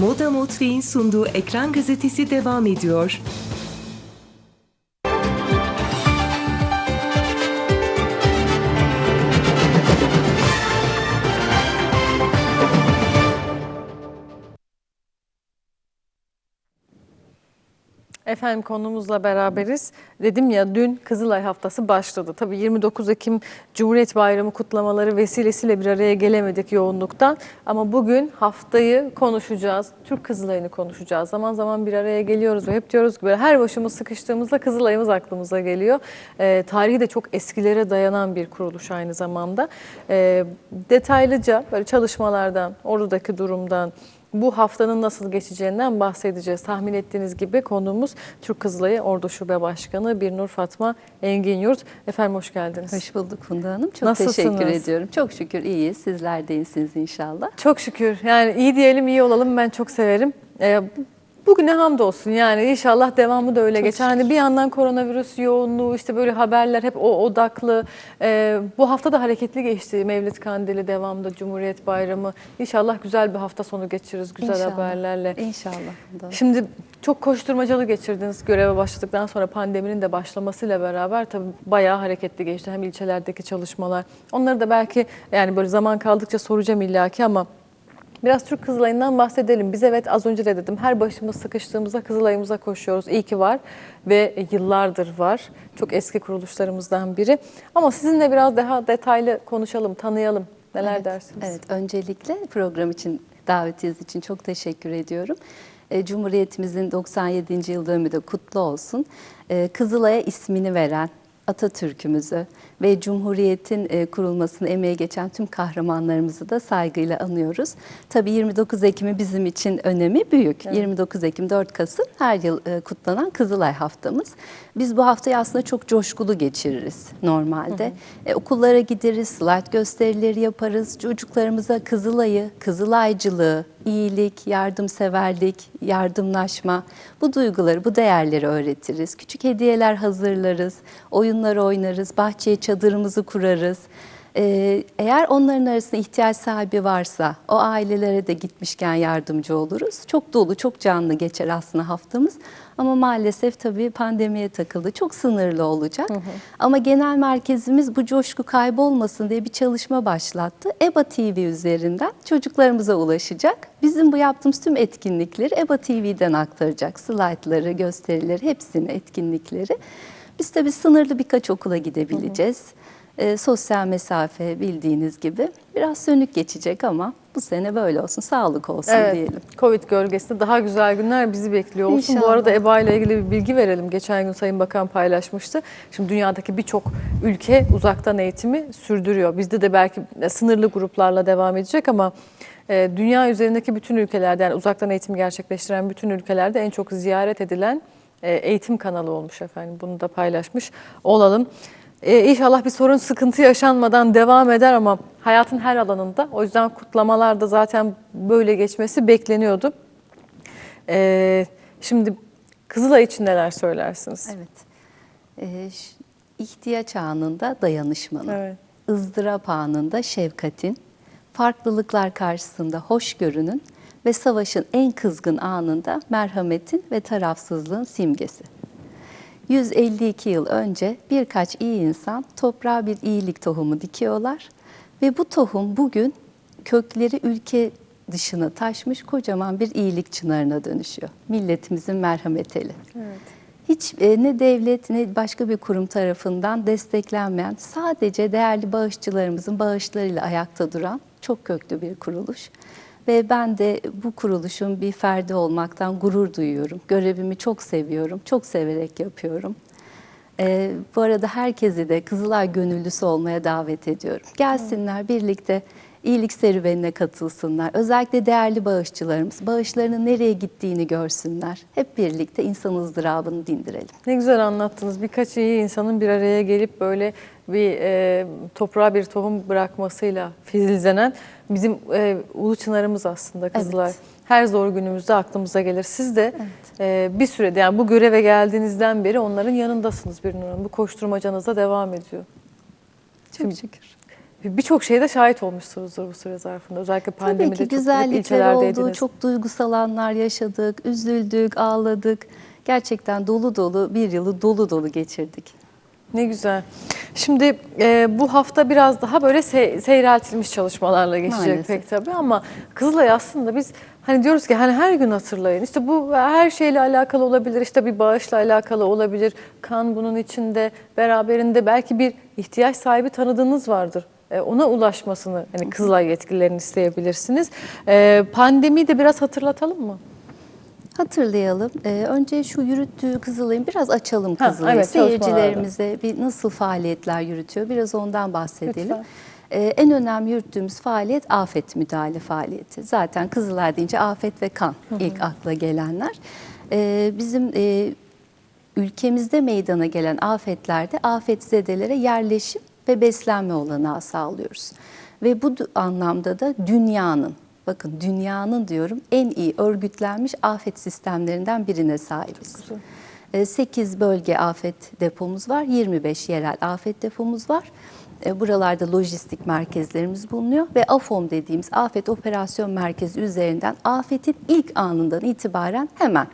Moda Motrik'in sunduğu Ekran Gazetesi devam ediyor. Efendim konumuzla beraberiz. Dedim ya dün Kızılay Haftası başladı. Tabii 29 Ekim Cumhuriyet Bayramı kutlamaları vesilesiyle bir araya gelemedik yoğunluktan. Ama bugün haftayı konuşacağız. Türk Kızılay'ını konuşacağız. Zaman zaman bir araya geliyoruz ve hep diyoruz ki böyle her başımız sıkıştığımızda Kızılay'ımız aklımıza geliyor. Ee, tarihi de çok eskilere dayanan bir kuruluş aynı zamanda. Ee, detaylıca böyle çalışmalardan, oradaki durumdan, bu haftanın nasıl geçeceğinden bahsedeceğiz. Tahmin ettiğiniz gibi konuğumuz Türk Kızılayı Ordu Şube Başkanı Birnur Fatma Engin Yurt. Efendim hoş geldiniz. Hoş bulduk Funda Hanım. Çok Nasılsınız? teşekkür ediyorum. Çok şükür iyiyiz. Sizler de iyisiniz inşallah. Çok şükür. Yani iyi diyelim iyi olalım ben çok severim. Ee, Bugüne hamdolsun yani inşallah devamı da öyle Çok geçer. Hani bir yandan koronavirüs yoğunluğu işte böyle haberler hep o odaklı. Ee, bu hafta da hareketli geçti. Mevlid Kandili devamında Cumhuriyet Bayramı. İnşallah güzel bir hafta sonu geçiririz güzel İnşallah. haberlerle. İnşallah. Hanım. Şimdi çok koşturmacalı geçirdiniz göreve başladıktan sonra pandeminin de başlamasıyla beraber tabii bayağı hareketli geçti. Hem ilçelerdeki çalışmalar. Onları da belki yani böyle zaman kaldıkça soracağım illaki ama biraz Türk Kızılay'ından bahsedelim. Biz evet az önce de dedim her başımız sıkıştığımızda Kızılay'ımıza koşuyoruz. İyi ki var ve yıllardır var. Çok eski kuruluşlarımızdan biri. Ama sizinle biraz daha detaylı konuşalım, tanıyalım. Neler Evet, dersiniz? Evet, öncelikle program için, davetiniz için çok teşekkür ediyorum. E, Cumhuriyetimizin 97. yıl dönümü de kutlu olsun. E, Kızılay'a ismini veren Atatürk'ümüzü ve Cumhuriyet'in e, kurulmasını emeğe geçen tüm kahramanlarımızı da saygıyla anıyoruz. Tabii 29 Ekim'i bizim için önemi büyük. 29 Ekim 4 Kasım her yıl e, kutlanan Kızılay haftamız. Biz bu haftayı aslında çok coşkulu geçiririz normalde. E, okullara gideriz, slide gösterileri yaparız. Çocuklarımıza Kızılay'ı, Kızılaycılığı, iyilik, yardımseverlik, yardımlaşma bu duyguları, bu değerleri öğretiriz. Küçük hediyeler hazırlarız, oyunlar oynarız, bahçeye çadırımızı kurarız. Ee, eğer onların arasında ihtiyaç sahibi varsa o ailelere de gitmişken yardımcı oluruz. Çok dolu, çok canlı geçer aslında haftamız. Ama maalesef tabii pandemiye takıldı. Çok sınırlı olacak. Ama genel merkezimiz bu coşku kaybolmasın diye bir çalışma başlattı. EBA TV üzerinden çocuklarımıza ulaşacak. Bizim bu yaptığımız tüm etkinlikleri EBA TV'den aktaracak. Slaytları, gösterileri, hepsini, etkinlikleri. Biz tabii sınırlı birkaç okula gidebileceğiz. Ee, sosyal mesafe bildiğiniz gibi biraz sönük geçecek ama bu sene böyle olsun, sağlık olsun diyelim. Covid gölgesinde daha güzel günler bizi bekliyor olsun. Bu İnşallah. arada EBA ile ilgili bir bilgi verelim. Geçen gün Sayın Bakan paylaşmıştı. Şimdi dünyadaki birçok ülke uzaktan eğitimi sürdürüyor. Bizde de belki sınırlı gruplarla devam edecek ama e, dünya üzerindeki bütün ülkelerde yani uzaktan eğitim gerçekleştiren bütün ülkelerde en çok ziyaret edilen e, eğitim kanalı olmuş efendim. Bunu da paylaşmış olalım. Ee, inşallah bir sorun sıkıntı yaşanmadan devam eder ama hayatın her alanında. O yüzden kutlamalar da zaten böyle geçmesi bekleniyordu. Ee, şimdi Kızılay için neler söylersiniz? Evet. Ee, ihtiyaç anında dayanışmanın, Evet. ızdırap anında şefkatin, farklılıklar karşısında hoşgörünün ve savaşın en kızgın anında merhametin ve tarafsızlığın simgesi. 152 yıl önce birkaç iyi insan toprağa bir iyilik tohumu dikiyorlar ve bu tohum bugün kökleri ülke dışına taşmış kocaman bir iyilik çınarına dönüşüyor. Milletimizin merhamet eli. Hiç e, ne devlet ne başka bir kurum tarafından desteklenmeyen sadece değerli bağışçılarımızın bağışlarıyla ayakta duran çok köklü bir kuruluş. Ve ben de bu kuruluşun bir ferdi olmaktan gurur duyuyorum. Görevimi çok seviyorum, çok severek yapıyorum. Ee, bu arada herkesi de Kızılay gönüllüsü olmaya davet ediyorum. Gelsinler birlikte iyilik serüvenine katılsınlar. Özellikle değerli bağışçılarımız bağışlarının nereye gittiğini görsünler. Hep birlikte insan ızdırabını dindirelim. Ne güzel anlattınız. Birkaç iyi insanın bir araya gelip böyle bir e, toprağa bir tohum bırakmasıyla filizlenen bizim e, ulu çınarımız aslında Kızılay. Evet. Her zor günümüzde aklımıza gelir. Siz de e, bir sürede yani bu göreve geldiğinizden beri onların yanındasınız bir Hanım. Bu koşturmacanız da devam ediyor. Çok şükür. birçok şeyde şahit olmuşsunuzdur bu süre zarfında. Özellikle pandemide Tabii ki güzellikler oldu, çok duygusal anlar yaşadık, üzüldük, ağladık. Gerçekten dolu dolu bir yılı dolu dolu geçirdik. Ne güzel. Şimdi e, bu hafta biraz daha böyle se- seyreltilmiş çalışmalarla geçecek Maalesef. pek tabii ama Kızılay aslında biz hani diyoruz ki hani her gün hatırlayın. İşte bu her şeyle alakalı olabilir. İşte bir bağışla alakalı olabilir. Kan bunun içinde beraberinde belki bir ihtiyaç sahibi tanıdığınız vardır. E, ona ulaşmasını hani Kızılay yetkililerini isteyebilirsiniz. E, pandemiyi de biraz hatırlatalım mı? Hatırlayalım. Ee, önce şu yürüttüğü Kızılay'ın biraz açalım Kızılay'ı. evet. Seyircilerimize bir nasıl faaliyetler yürütüyor biraz ondan bahsedelim. Lütfen. Ee, en önemli yürüttüğümüz faaliyet afet müdahale faaliyeti. Zaten Kızılay deyince afet ve kan ilk akla gelenler. Ee, bizim e, ülkemizde meydana gelen afetlerde afetzedelere yerleşim ve beslenme olanağı sağlıyoruz. Ve bu anlamda da dünyanın, bakın dünyanın diyorum en iyi örgütlenmiş afet sistemlerinden birine sahibiz. 8 bölge afet depomuz var, 25 yerel afet depomuz var. E, Buralarda lojistik merkezlerimiz bulunuyor ve AFOM dediğimiz Afet Operasyon Merkezi üzerinden afetin ilk anından itibaren hemen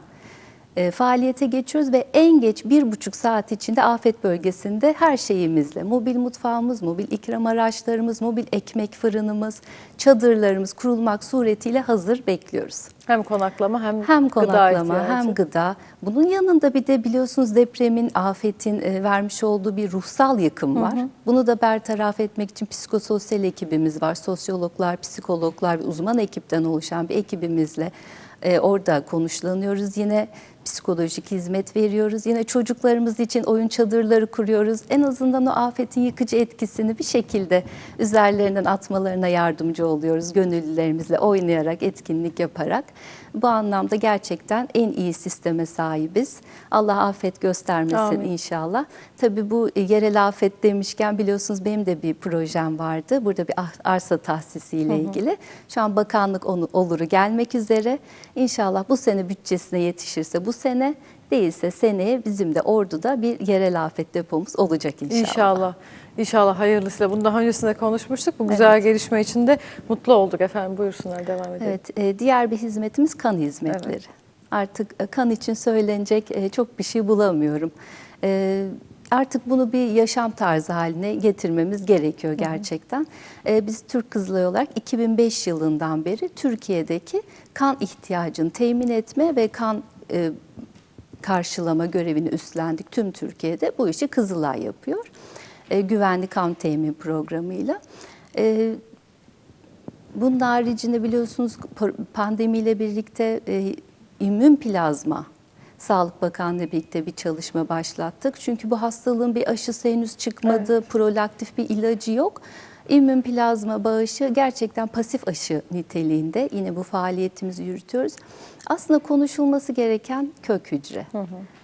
e, faaliyete geçiyoruz ve en geç bir buçuk saat içinde afet bölgesinde her şeyimizle, mobil mutfağımız, mobil ikram araçlarımız, mobil ekmek fırınımız, çadırlarımız kurulmak suretiyle hazır bekliyoruz. Hem konaklama hem, Hem gıda konaklama ihtiyacı. hem gıda. Bunun yanında bir de biliyorsunuz depremin, afetin e, vermiş olduğu bir ruhsal yıkım var. Bunu da bertaraf etmek için psikososyal ekibimiz var. Sosyologlar, psikologlar ve uzman ekipten oluşan bir ekibimizle e, orada konuşlanıyoruz. Yine psikolojik hizmet veriyoruz. Yine çocuklarımız için oyun çadırları kuruyoruz. En azından o afetin yıkıcı etkisini bir şekilde üzerlerinden atmalarına yardımcı oluyoruz. Gönüllülerimizle oynayarak, etkinlik yaparak. Bu anlamda gerçekten en iyi sisteme sahibiz. Allah afet göstermesin Amin. inşallah. Tabii bu yerel afet demişken biliyorsunuz benim de bir projem vardı. Burada bir ah- arsa tahsisiyle ilgili. Şu an bakanlık onu, oluru gelmek üzere. İnşallah bu sene bütçesine yetişirse bu sene değilse seneye bizim de Ordu'da bir yerel afet depomuz olacak inşallah. İnşallah. İnşallah hayırlısıyla. Bunu daha öncesinde konuşmuştuk. Bu güzel gelişme için de mutlu olduk efendim. Buyursunlar devam edelim. Evet, e, diğer bir hizmetimiz kan hizmetleri. Evet. Artık e, kan için söylenecek e, çok bir şey bulamıyorum. E, Artık bunu bir yaşam tarzı haline getirmemiz gerekiyor gerçekten. Biz Türk Kızılayı olarak 2005 yılından beri Türkiye'deki kan ihtiyacını temin etme ve kan e, karşılama görevini üstlendik tüm Türkiye'de. Bu işi Kızılay yapıyor. E, güvenli kan temin programıyla. E, bunun haricinde biliyorsunuz pandemiyle birlikte e, immün plazma Sağlık Bakanlığı birlikte bir çalışma başlattık. Çünkü bu hastalığın bir aşısı henüz çıkmadı, prolaktif bir ilacı yok. İmmün plazma bağışı gerçekten pasif aşı niteliğinde. Yine bu faaliyetimizi yürütüyoruz. Aslında konuşulması gereken kök hücre.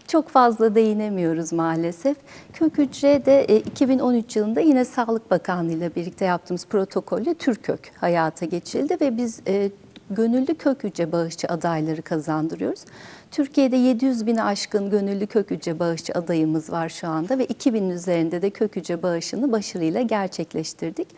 Çok fazla değinemiyoruz maalesef. Kök hücre de e, 2013 yılında yine Sağlık Bakanlığı ile birlikte yaptığımız protokolle Türkök hayata geçirildi ve biz e, gönüllü kök hücre bağışçı adayları kazandırıyoruz. Türkiye'de 700 bini aşkın gönüllü kök hücre bağışçı adayımız var şu anda ve 2000'in üzerinde de kök hücre bağışını başarıyla gerçekleştirdik.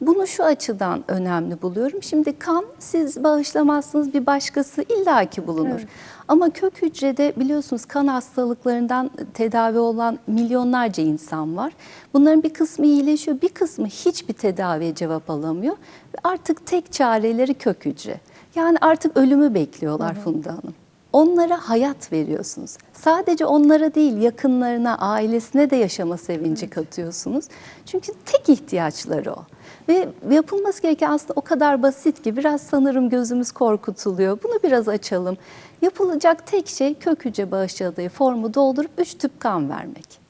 Bunu şu açıdan önemli buluyorum. Şimdi kan siz bağışlamazsınız bir başkası illaki bulunur. Ama kök hücrede biliyorsunuz kan hastalıklarından tedavi olan milyonlarca insan var. Bunların bir kısmı iyileşiyor, bir kısmı hiçbir tedaviye cevap alamıyor. Artık tek çareleri kök hücre. Yani artık ölümü bekliyorlar Funda Hanım. Onlara hayat veriyorsunuz. Sadece onlara değil, yakınlarına, ailesine de yaşama sevinci katıyorsunuz. Çünkü tek ihtiyaçları o. Ve yapılması gereken aslında o kadar basit ki biraz sanırım gözümüz korkutuluyor. Bunu biraz açalım. Yapılacak tek şey kök hücre bağışçı adayı formu doldurup 3 tüp kan vermek.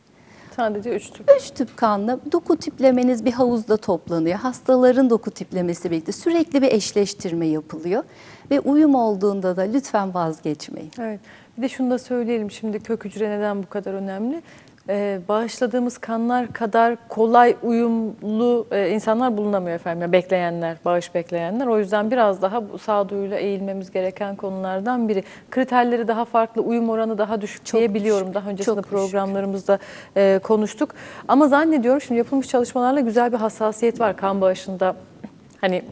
Sadece üç tüp. 3 tüp kanla doku tiplemeniz bir havuzda toplanıyor. Hastaların doku tiplemesi birlikte sürekli bir eşleştirme yapılıyor. Ve uyum olduğunda da lütfen vazgeçmeyin. Evet. Bir de şunu da söyleyelim şimdi kök hücre neden bu kadar önemli? E, bağışladığımız kanlar kadar kolay uyumlu e, insanlar bulunamıyor efendim. Yani bekleyenler, bağış bekleyenler. O yüzden biraz daha bu sağduyuyla eğilmemiz gereken konulardan biri. Kriterleri daha farklı, uyum oranı daha düşük Çok diye biliyorum. Daha öncesinde çok programlarımızda e, konuştuk. Ama zannediyorum şimdi yapılmış çalışmalarla güzel bir hassasiyet var kan bağışında. Hani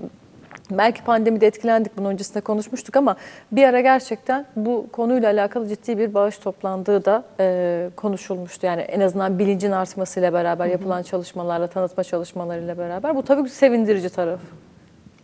belki pandemide etkilendik bunu öncesinde konuşmuştuk ama bir ara gerçekten bu konuyla alakalı ciddi bir bağış toplandığı da e, konuşulmuştu. Yani en azından bilincin artmasıyla beraber yapılan çalışmalarla, tanıtma çalışmalarıyla beraber. Bu tabii ki sevindirici taraf.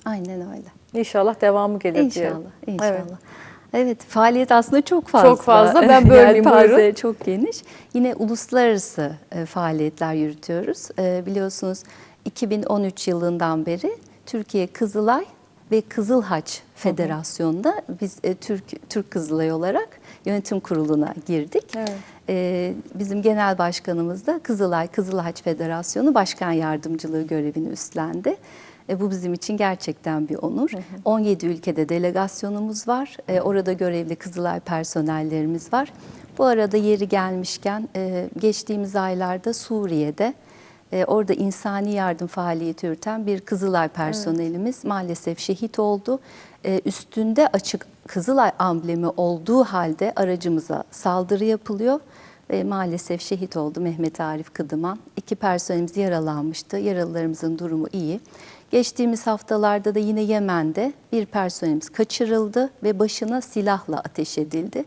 Aynen öyle. İnşallah devamı gelir diye. İnşallah, inşallah. Evet. Evet. faaliyet aslında çok fazla. Çok fazla. Ben bölmeyeyim, Yelpaze buyurun. çok geniş. Yine uluslararası e, faaliyetler yürütüyoruz. E, biliyorsunuz 2013 yılından beri Türkiye Kızılay ve Kızıl Haç Federasyonu'nda biz e, Türk Türk Kızılay olarak yönetim kuruluna girdik. Evet. E, bizim genel başkanımız da Kızılay Kızıl Haç Federasyonu Başkan Yardımcılığı görevini üstlendi. E, bu bizim için gerçekten bir onur. 17 ülkede delegasyonumuz var. E, orada görevli Kızılay personellerimiz var. Bu arada yeri gelmişken e, geçtiğimiz aylarda Suriye'de e, orada insani yardım faaliyeti yürüten bir Kızılay personelimiz maalesef şehit oldu. E, üstünde açık Kızılay amblemi olduğu halde aracımıza saldırı yapılıyor ve maalesef şehit oldu Mehmet Arif Kıdıman. İki personelimiz yaralanmıştı. Yaralılarımızın durumu iyi. Geçtiğimiz haftalarda da yine Yemen'de bir personelimiz kaçırıldı ve başına silahla ateş edildi.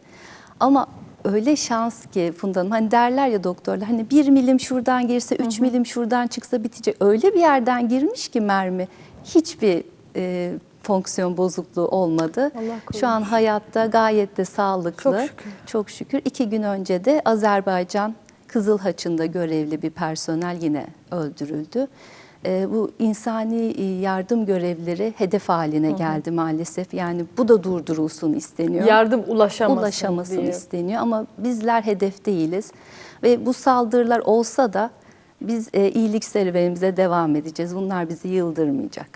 Ama öyle şans ki Funda Hanım hani derler ya doktorlar hani bir milim şuradan girse üç milim şuradan çıksa bitecek. Öyle bir yerden girmiş ki mermi hiçbir e, fonksiyon bozukluğu olmadı. Şu an hayatta gayet de sağlıklı. Çok şükür. Çok şükür. İki gün önce de Azerbaycan Kızılhaç'ında görevli bir personel yine öldürüldü. Ee, bu insani e, yardım görevleri hedef haline geldi maalesef. Yani bu da durdurulsun isteniyor. Yardım ulaşamasın, Ulaşamasın diye. isteniyor ama bizler hedef değiliz. Ve bu saldırılar olsa da biz e, iyilik serüvenimize devam edeceğiz. Bunlar bizi yıldırmayacak.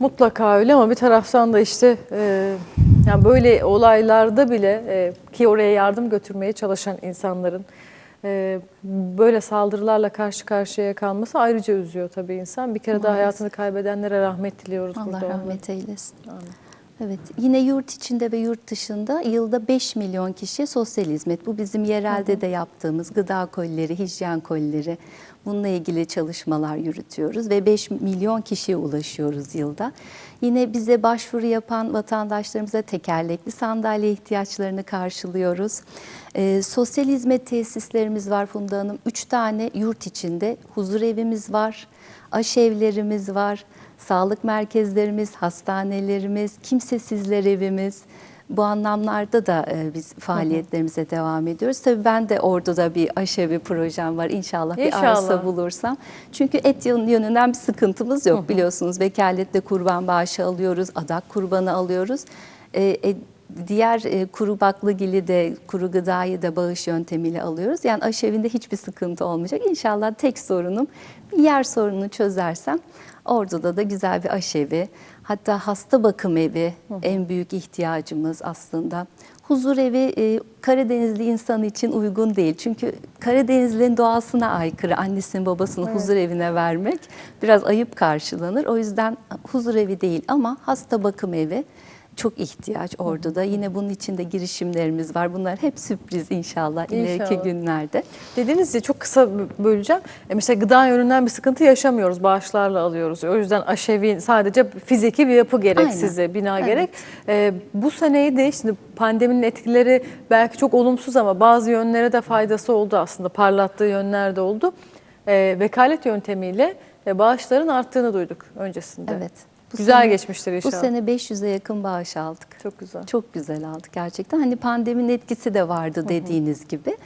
Mutlaka öyle ama bir taraftan da işte e, yani böyle olaylarda bile e, ki oraya yardım götürmeye çalışan insanların e, böyle saldırılarla karşı karşıya kalması ayrıca üzüyor tabii insan. Bir kere daha hayatını kaybedenlere rahmet diliyoruz Allah burada. rahmet eylesin. Evet, yine yurt içinde ve yurt dışında yılda 5 milyon kişi sosyal hizmet. Bu bizim yerelde de yaptığımız gıda kolileri, hijyen kolileri. Bununla ilgili çalışmalar yürütüyoruz ve 5 milyon kişiye ulaşıyoruz yılda. Yine bize başvuru yapan vatandaşlarımıza tekerlekli sandalye ihtiyaçlarını karşılıyoruz. Ee, sosyal hizmet tesislerimiz var Funda Hanım. 3 tane yurt içinde huzur evimiz var, aşevlerimiz var. Sağlık merkezlerimiz, hastanelerimiz, kimsesizler evimiz. Bu anlamlarda da e, biz faaliyetlerimize devam ediyoruz. Tabii ben de orada da bir aşevi projem var. İnşallah, bir İnşallah. arsa bulursam. Çünkü et yön- yönünden bir sıkıntımız yok biliyorsunuz. Vekaletle kurban bağışı alıyoruz, adak kurbanı alıyoruz. E, e, diğer e, kuru baklagili de kuru gıdayı da bağış yöntemiyle alıyoruz. Yani aşevinde hiçbir sıkıntı olmayacak. İnşallah tek sorunum bir yer sorununu çözersem Ordu'da da güzel bir aşevi, hatta hasta bakım evi en büyük ihtiyacımız aslında. Huzur evi e, Karadenizli insan için uygun değil. Çünkü Karadenizlilerin doğasına aykırı annesinin babasını huzur evine vermek biraz ayıp karşılanır. O yüzden huzur evi değil ama hasta bakım evi çok ihtiyaç Ordu'da. Yine bunun için de girişimlerimiz var. Bunlar hep sürpriz inşallah, ileriki İnşallah. günlerde. Dediğiniz gibi çok kısa böleceğim. E mesela gıda yönünden bir sıkıntı yaşamıyoruz. Bağışlarla alıyoruz. O yüzden aşevi sadece fiziki bir yapı gerek Aynen. size, bina Evet. gerek. E, bu seneyi de şimdi pandeminin etkileri belki çok olumsuz ama bazı yönlere de faydası oldu aslında. Parlattığı yönler de oldu. E, vekalet yöntemiyle e, bağışların arttığını duyduk öncesinde. Evet. Bu Güzel sene- geçmiştir Bu inşallah. sene 500'e yakın bağış aldık. Çok güzel. Çok güzel aldık gerçekten. Hani pandeminin etkisi de vardı dediğiniz gibi.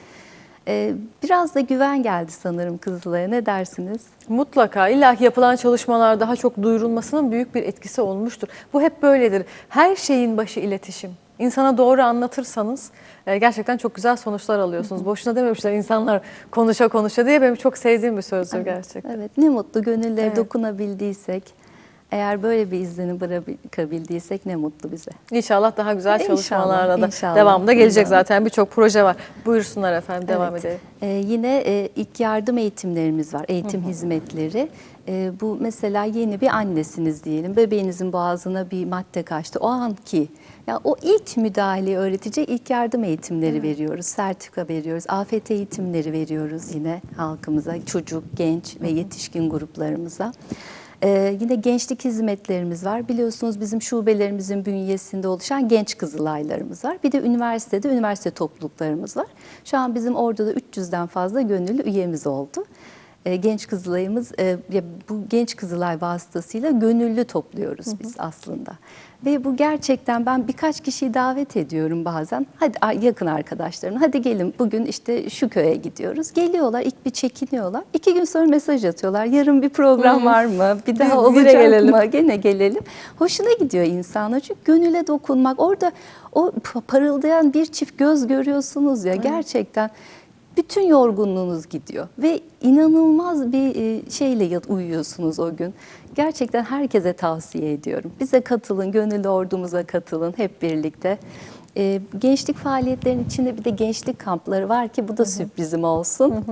Ee, biraz da güven geldi sanırım Kızılay'a. Ne dersiniz? Mutlaka illaki yapılan çalışmalar daha çok duyurulmasının büyük bir etkisi olmuştur. Bu hep böyledir. Her şeyin başı iletişim. İnsana doğru anlatırsanız e, gerçekten çok güzel sonuçlar alıyorsunuz. Boşuna dememişler insanlar konuşa konuşa diye benim çok sevdiğim bir sözdür gerçekten. Evet, ne mutlu gönüllere Evet. dokunabildiysek. Eğer böyle bir izlenim bırakabildiysek ne mutlu bize. İnşallah daha güzel İnşallah, çalışmalarla da inşallah. devamında gelecek İnşallah. zaten birçok proje var. Buyursunlar efendim devam Evet. edelim. Ee, yine e, ilk yardım eğitimlerimiz var, eğitim hizmetleri. Ee, bu mesela yeni bir annesiniz diyelim, bebeğinizin boğazına bir madde kaçtı. O anki, ya o ilk müdahaleyi öğretecek ilk yardım eğitimleri veriyoruz, sertifika veriyoruz, afet eğitimleri veriyoruz yine halkımıza, çocuk, genç ve yetişkin gruplarımıza. Ee, yine gençlik hizmetlerimiz var. Biliyorsunuz bizim şubelerimizin bünyesinde oluşan genç kızılaylarımız var. Bir de üniversitede üniversite topluluklarımız var. Şu an bizim orada da 300'den fazla gönüllü üyemiz oldu. Ee, genç kızılayımız, e, bu genç kızılay vasıtasıyla gönüllü topluyoruz biz aslında. Ve bu gerçekten ben birkaç kişiyi davet ediyorum bazen. Hadi yakın arkadaşlarım, hadi gelin bugün işte şu köye gidiyoruz. Geliyorlar, ilk bir çekiniyorlar. İki gün sonra mesaj atıyorlar. Yarın bir program var mı? Bir daha olacak gelelim. mı? Gene gelelim. Hoşuna gidiyor insana çünkü gönüle dokunmak. Orada o parıldayan bir çift göz görüyorsunuz ya gerçekten bütün yorgunluğunuz gidiyor ve inanılmaz bir e, şeyle uyuyorsunuz o gün. Gerçekten herkese tavsiye ediyorum. Bize katılın, gönüllü ordumuza katılın hep birlikte. E, gençlik faaliyetlerinin içinde bir de gençlik kampları var ki bu da sürprizim olsun.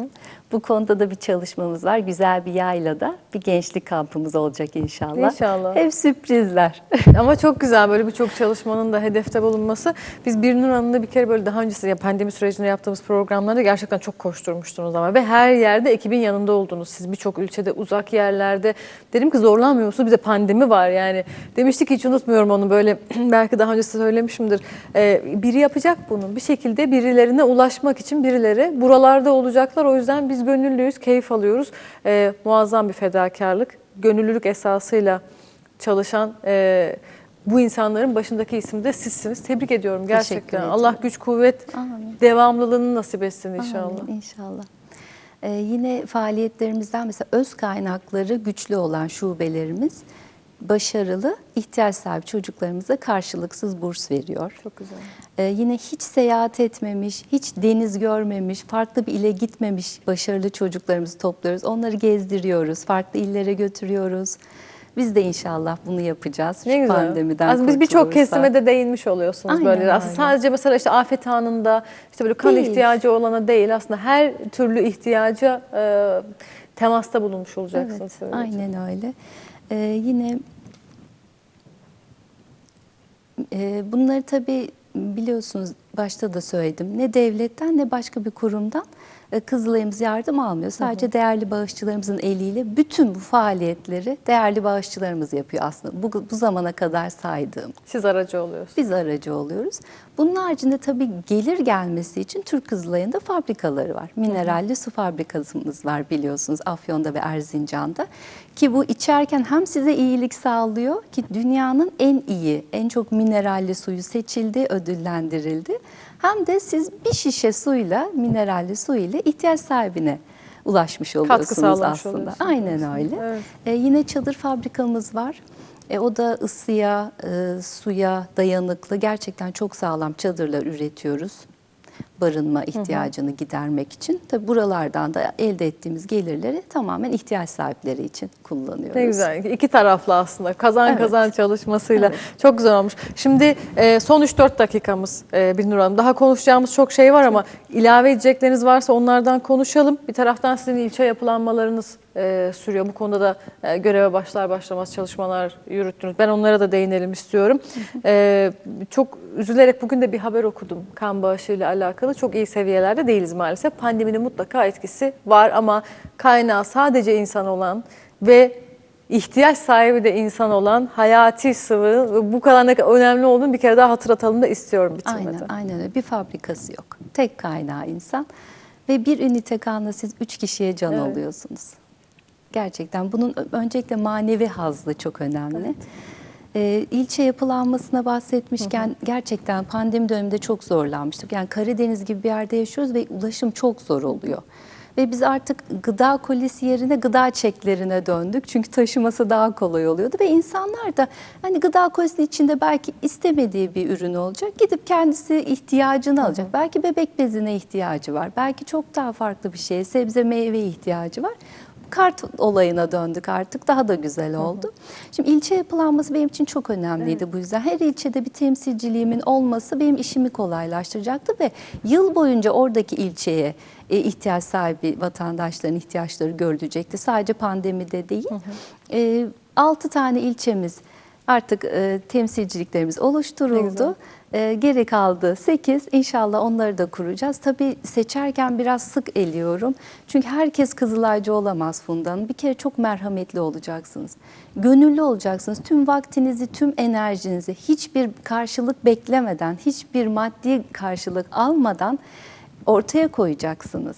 Bu konuda da bir çalışmamız var. Güzel bir yaylada bir gençlik kampımız olacak inşallah. İnşallah. Hep sürprizler. Ama çok güzel böyle birçok çalışmanın da hedefte bulunması. Biz Bir Nur Hanım'la bir kere böyle daha öncesi ya pandemi sürecinde yaptığımız programlarda gerçekten çok koşturmuştunuz ama ve her yerde ekibin yanında oldunuz. Siz birçok ülkede uzak yerlerde. Dedim ki zorlanmıyor musunuz? Bize pandemi var yani. Demiştik hiç unutmuyorum onu böyle belki daha önce size söylemişimdir. Ee, biri yapacak bunu. Bir şekilde birilerine ulaşmak için birileri buralarda olacaklar. O yüzden biz gönüllüyüz, keyif alıyoruz. Ee, muazzam bir fedakarlık. Gönüllülük esasıyla çalışan e, bu insanların başındaki isim de sizsiniz. Tebrik ediyorum gerçekten. Allah güç kuvvet Amin. devamlılığını nasip etsin inşallah. Amin, inşallah. Ee, yine faaliyetlerimizden mesela öz kaynakları güçlü olan şubelerimiz başarılı ihtiyaç sahibi çocuklarımıza karşılıksız burs veriyor. Çok güzel. Ee, yine hiç seyahat etmemiş, hiç deniz görmemiş, farklı bir ile gitmemiş başarılı çocuklarımızı topluyoruz. Onları gezdiriyoruz, farklı illere götürüyoruz. Biz de inşallah bunu yapacağız. Ne Şu güzel. pandemiden Aslında biz birçok kesime de değinmiş oluyorsunuz Aynen böyle. Aslında öyle. sadece mesela işte afet anında işte böyle kan Değil. ihtiyacı olana değil aslında her türlü ihtiyaca e, temasta bulunmuş olacaksınız. Evet, aynen öyle. Ee, yine e, bunları tabii biliyorsunuz başta da söyledim. Ne devletten ne başka bir kurumdan Kızılay'ımız yardım almıyor. Sadece değerli bağışçılarımızın eliyle bütün bu faaliyetleri değerli bağışçılarımız yapıyor aslında. Bu, bu zamana kadar saydığım. Siz aracı oluyorsunuz. Biz aracı oluyoruz. Bunun haricinde tabii gelir gelmesi için Türk Kızılay'ında fabrikaları var. Mineralli su fabrikamız var biliyorsunuz Afyon'da ve Erzincan'da. Ki bu içerken hem size iyilik sağlıyor ki dünyanın en iyi, en çok mineralli suyu seçildi, ödüllendirildi. Hem de siz bir şişe suyla, mineralli su ile ihtiyaç sahibine ulaşmış oluyorsunuz aslında. oluyorsunuz Aynen öyle. Evet. E, yine çadır fabrikamız var. E, o da ısıya, e, suya dayanıklı gerçekten çok sağlam çadırlar üretiyoruz. Barınma ihtiyacını gidermek için. Tabi buralardan da elde ettiğimiz gelirleri tamamen ihtiyaç sahipleri için kullanıyoruz. Ne güzel. İki taraflı aslında. Kazan Evet. kazan çalışmasıyla. Evet. Çok güzel olmuş. Şimdi e, son 3-4 dakikamız e, Binur Hanım. Daha konuşacağımız çok şey var ama ilave edecekleriniz varsa onlardan konuşalım. Bir taraftan sizin ilçe yapılanmalarınız e, sürüyor. Bu konuda da e, göreve başlar başlamaz çalışmalar yürüttünüz. Ben onlara da değinelim istiyorum. E, çok üzülerek bugün de bir haber okudum kan bağışıyla alakalı. Çok iyi seviyelerde değiliz maalesef. Pandeminin mutlaka etkisi var ama kaynağı sadece insan olan ve ihtiyaç sahibi de insan olan hayati sıvı bu kadar ne kadar önemli olduğunu bir kere daha hatırlatalım da istiyorum bitirmeden. Aynen, aynen öyle. Bir fabrikası yok. Tek kaynağı insan. Ve bir ünite kanla siz üç kişiye can Evet. alıyorsunuz. Gerçekten bunun öncelikle manevi hazzı çok önemli. Ee, ilçe yapılanmasına bahsetmişken gerçekten pandemi döneminde çok zorlanmıştık. Yani Karadeniz gibi bir yerde yaşıyoruz ve ulaşım çok zor oluyor. Ve biz artık gıda kolisi yerine gıda çeklerine döndük. Çünkü taşıması daha kolay oluyordu. Ve insanlar da hani gıda kolisinin içinde belki istemediği bir ürün olacak. Gidip kendisi ihtiyacını alacak. Belki bebek bezine ihtiyacı var. Belki çok daha farklı bir şeye, sebze meyve ihtiyacı var. Kart olayına döndük artık. Daha da güzel oldu. Şimdi ilçe yapılanması benim için çok önemliydi bu yüzden. Her ilçede bir temsilciliğimin olması benim işimi kolaylaştıracaktı ve yıl boyunca oradaki ilçeye e, ihtiyaç sahibi vatandaşların ihtiyaçları görülecekti. Sadece pandemide değil. E, 6 tane ilçemiz artık e, temsilciliklerimiz oluşturuldu. E, geri kaldı 8. İnşallah onları da kuracağız. Tabii seçerken biraz sık eliyorum. Çünkü herkes Kızılaycı olamaz Funda Hanım. Bir kere çok merhametli olacaksınız. Gönüllü olacaksınız. Tüm vaktinizi, tüm enerjinizi hiçbir karşılık beklemeden, hiçbir maddi karşılık almadan ortaya koyacaksınız.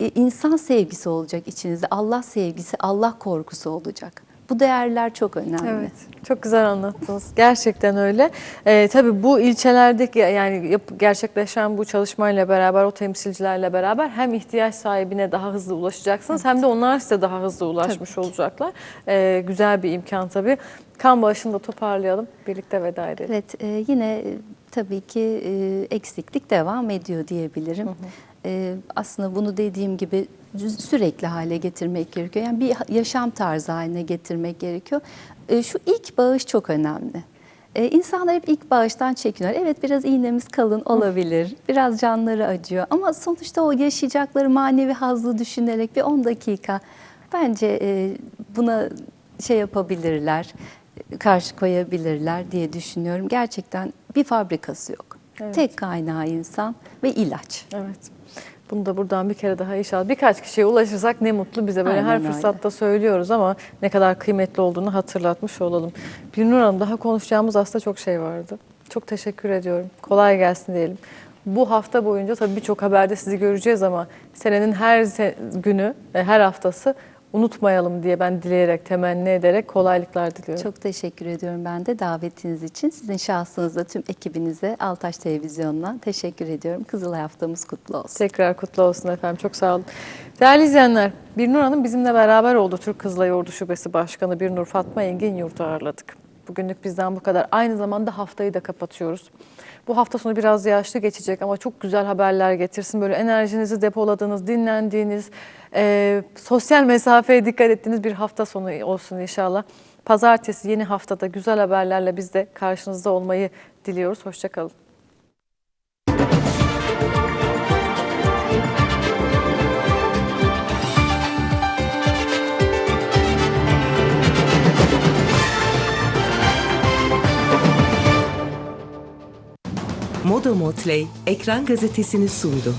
E, insan sevgisi olacak içinizde. Allah sevgisi, Allah korkusu olacak. Bu değerler çok önemli. Evet, çok güzel anlattınız. Gerçekten öyle. Ee, tabii bu ilçelerdeki yani yap- gerçekleşen bu çalışmayla beraber, o temsilcilerle beraber hem ihtiyaç sahibine daha hızlı ulaşacaksınız hem de onlar size daha hızlı ulaşmış Tabii olacaklar. Ee, güzel bir imkan tabii. Kan bağışını da toparlayalım, birlikte veda edelim. Evet, e, yine e, tabii ki e, eksiklik devam ediyor diyebilirim. E, aslında bunu dediğim gibi sürekli hale getirmek gerekiyor. Yani bir yaşam tarzı haline getirmek gerekiyor. E, şu ilk bağış çok önemli. E, insanlar hep ilk bağıştan çekiniyor. Evet biraz iğnemiz kalın olabilir, biraz canları acıyor ama sonuçta o yaşayacakları manevi hazzı düşünerek bir 10 dakika bence e, buna şey yapabilirler, karşı koyabilirler diye düşünüyorum. Gerçekten bir fabrikası yok. Evet. Tek kaynağı insan ve ilaç. Evet. Bunu da buradan bir kere daha inşallah birkaç kişiye ulaşırsak ne mutlu bize. Böyle her Aynen öyle. fırsatta söylüyoruz ama ne kadar kıymetli olduğunu hatırlatmış olalım. Birnur Hanım daha konuşacağımız aslında çok şey vardı. Çok teşekkür ediyorum. Kolay gelsin diyelim. Bu hafta boyunca tabii birçok haberde sizi göreceğiz ama senenin her se- günü, her haftası unutmayalım diye ben dileyerek, temenni ederek kolaylıklar diliyorum. Çok teşekkür ediyorum ben de davetiniz için. Sizin şahsınızda tüm ekibinize Altaş Televizyonu'na teşekkür ediyorum. Kızılay haftamız kutlu olsun. Tekrar kutlu olsun efendim. Çok sağ olun. Değerli izleyenler, Birnur Hanım bizimle beraber oldu. Türk Kızılay Ordu Şubesi Başkanı Birnur Fatma Engin Yurt'u ağırladık. Bugünlük bizden bu kadar. Aynı zamanda haftayı da kapatıyoruz. Bu hafta sonu biraz yağışlı geçecek ama çok güzel haberler getirsin. Böyle enerjinizi depoladığınız, dinlendiğiniz, e, sosyal mesafeye dikkat ettiğiniz bir hafta sonu olsun inşallah. Pazartesi yeni haftada güzel haberlerle biz de karşınızda olmayı diliyoruz. Hoşçakalın. Modo Motley ekran gazetesini sundu.